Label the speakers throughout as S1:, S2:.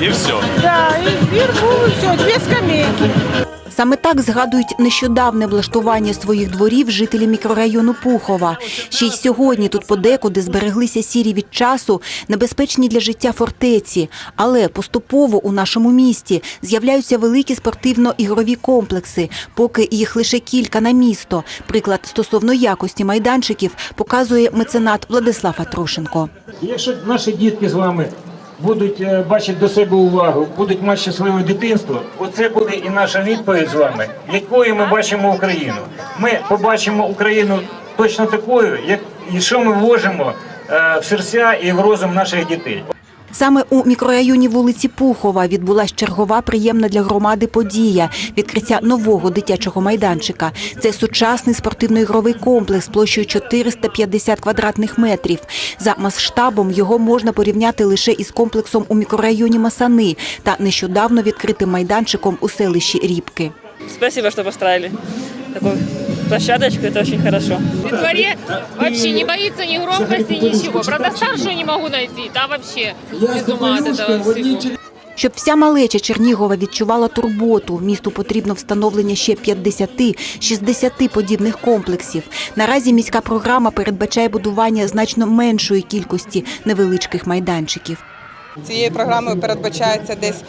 S1: и все.
S2: Да, и вверху все, две скамейки.
S3: Саме так згадують нещодавне влаштування своїх дворів жителі мікрорайону Пухова. Ще й сьогодні тут подекуди збереглися сірі від часу, небезпечні для життя фортеці. Але поступово у нашому місті з'являються великі спортивно-ігрові комплекси, поки їх лише кілька на місто. Приклад стосовно якості майданчиків показує меценат Владислав Атрошенко.
S4: Якщо наші дітки з вами будуть е, бачити до себе увагу, будуть мати щасливе дитинство, оце буде і наша відповідь з вами, якою ми бачимо Україну. Ми побачимо Україну точно такою, як і що ми вложимо е, в серця і в розум наших дітей.
S3: Саме у мікрорайоні вулиці Пухова відбулась чергова приємна для громади подія – відкриття нового дитячого майданчика. Це сучасний спортивно-ігровий комплекс площею 450 квадратних метрів. За масштабом його можна порівняти лише із комплексом у мікрорайоні Масани та нещодавно відкритим майданчиком у селищі Рібки.
S5: Спасибо, что построили такую площадочку, это очень хорошо.
S6: Во дворе вообще не боится ни громкости, ничего. Правда, старшую не могу найти, та вообще без ума от этого всего.
S3: Щоб вся малеча Чернігова відчувала турботу, місту потрібно встановлення ще 50-60 подібних комплексів. Наразі міська програма передбачає будування значно меншої кількості невеличких майданчиків.
S7: Цією програмою передбачається десь,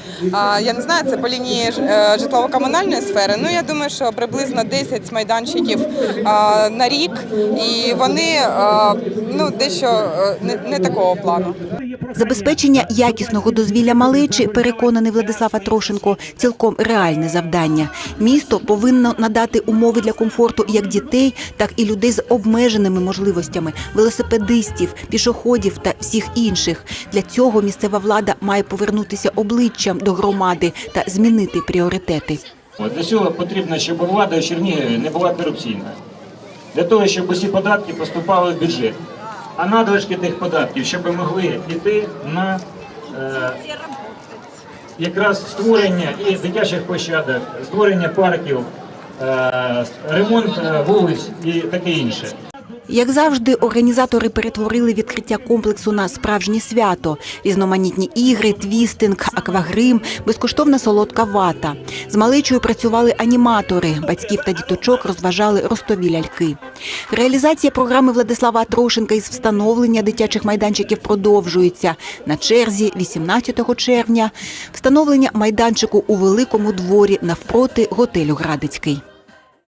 S7: я не знаю, це по лінії е, житлово-комунальної сфери. Ну я думаю, що приблизно 10 майданчиків на рік, і вони ну дещо е, не, такого плану.
S3: Забезпечення якісного дозвілля малечі, переконаний Владислав Атрошенко, цілком реальне завдання. Місто повинно надати умови для комфорту як дітей, так і людей з обмеженими можливостями, велосипедистів, пішоходів та всіх інших. Для цього місцева влада має повернутися обличчям до громади та змінити пріоритети.
S4: Для цього потрібно, щоб влада в Чернігові не була корупційна. Для того, щоб усі податки поступали в бюджет. А надлишки тих податків, щоб могли йти на е, якраз створення і дитячих площадок, створення парків, е, ремонт е, вулиць і таке інше.
S3: Як завжди, організатори перетворили відкриття комплексу на справжнє свято: різноманітні ігри, твістинг, аквагрим, безкоштовна солодка вата. З малечою працювали аніматори, батьків та діточок розважали ростові ляльки. Реалізація програми Владислава Трошенка із встановлення дитячих майданчиків продовжується. На черзі 18 червня встановлення майданчику у великому дворі навпроти готелю Градицький.